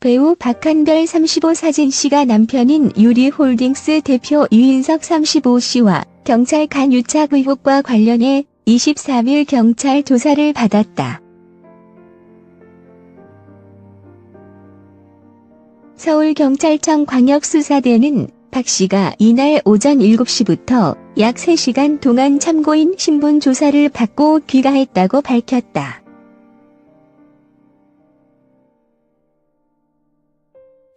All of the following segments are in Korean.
배우 박한별 35사진씨가 남편인 유리홀딩스 대표 유인석 35씨와 경찰 간 유착 의혹과 관련해 23일 경찰 조사를 받았다. 서울경찰청 광역수사대는 박 씨가 이날 오전 7시부터 약 3시간 동안 참고인 신분 조사를 받고 귀가했다고 밝혔다.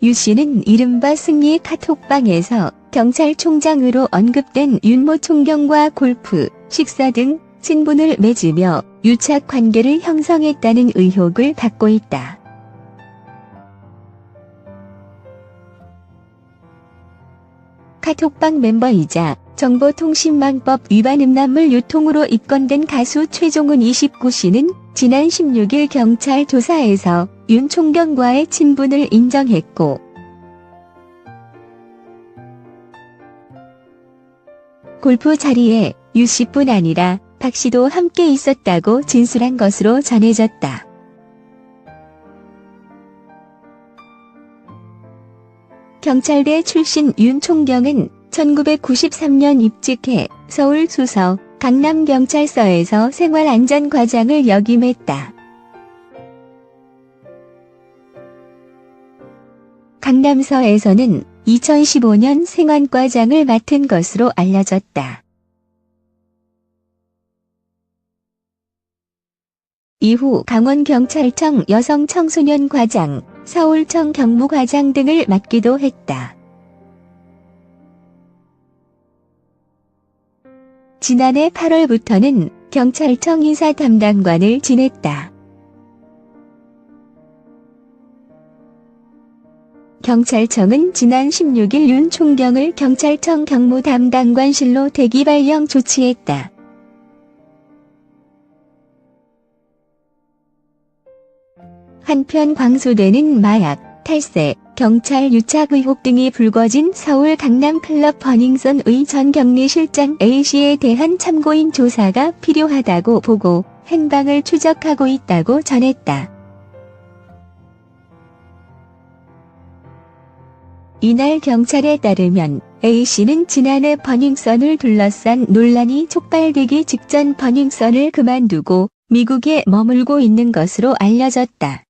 유 씨는 이른바 승리 카톡방에서 경찰총장으로 언급된 윤모 총경과 골프, 식사 등 친분을 맺으며 유착 관계를 형성했다는 의혹을 받고 있다. 카톡방 멤버이자 정보통신망법 위반 음란물 유통으로 입건된 가수 최종훈 29씨는 지난 16일 경찰 조사에서 윤 총경과의 친분을 인정했고 골프 자리에 유 씨뿐 아니라 박 씨도 함께 있었다고 진술한 것으로 전해졌다. 경찰대 출신 윤 총경은 1993년 입직해 서울 수서 강남경찰서에서 생활안전과장을 역임했다. 강남서에서는 2015년 생안과장을 맡은 것으로 알려졌다. 이후 강원경찰청 여성청소년과장, 서울청 경무과장 등을 맡기도 했다. 지난해 8월부터는 경찰청 인사 담당관을 지냈다. 경찰청은 지난 16일 윤 총경을 경찰청 경무 담당관실로 대기 발령 조치했다. 한편 광소되는 마약, 탈세, 경찰 유착 의혹 등이 불거진 서울 강남 클럽 버닝썬의 전 격리실장 A씨에 대한 참고인 조사가 필요하다고 보고 행방을 추적하고 있다고 전했다. 이날 경찰에 따르면 A씨는 지난해 버닝썬을 둘러싼 논란이 촉발되기 직전 버닝썬을 그만두고 미국에 머물고 있는 것으로 알려졌다.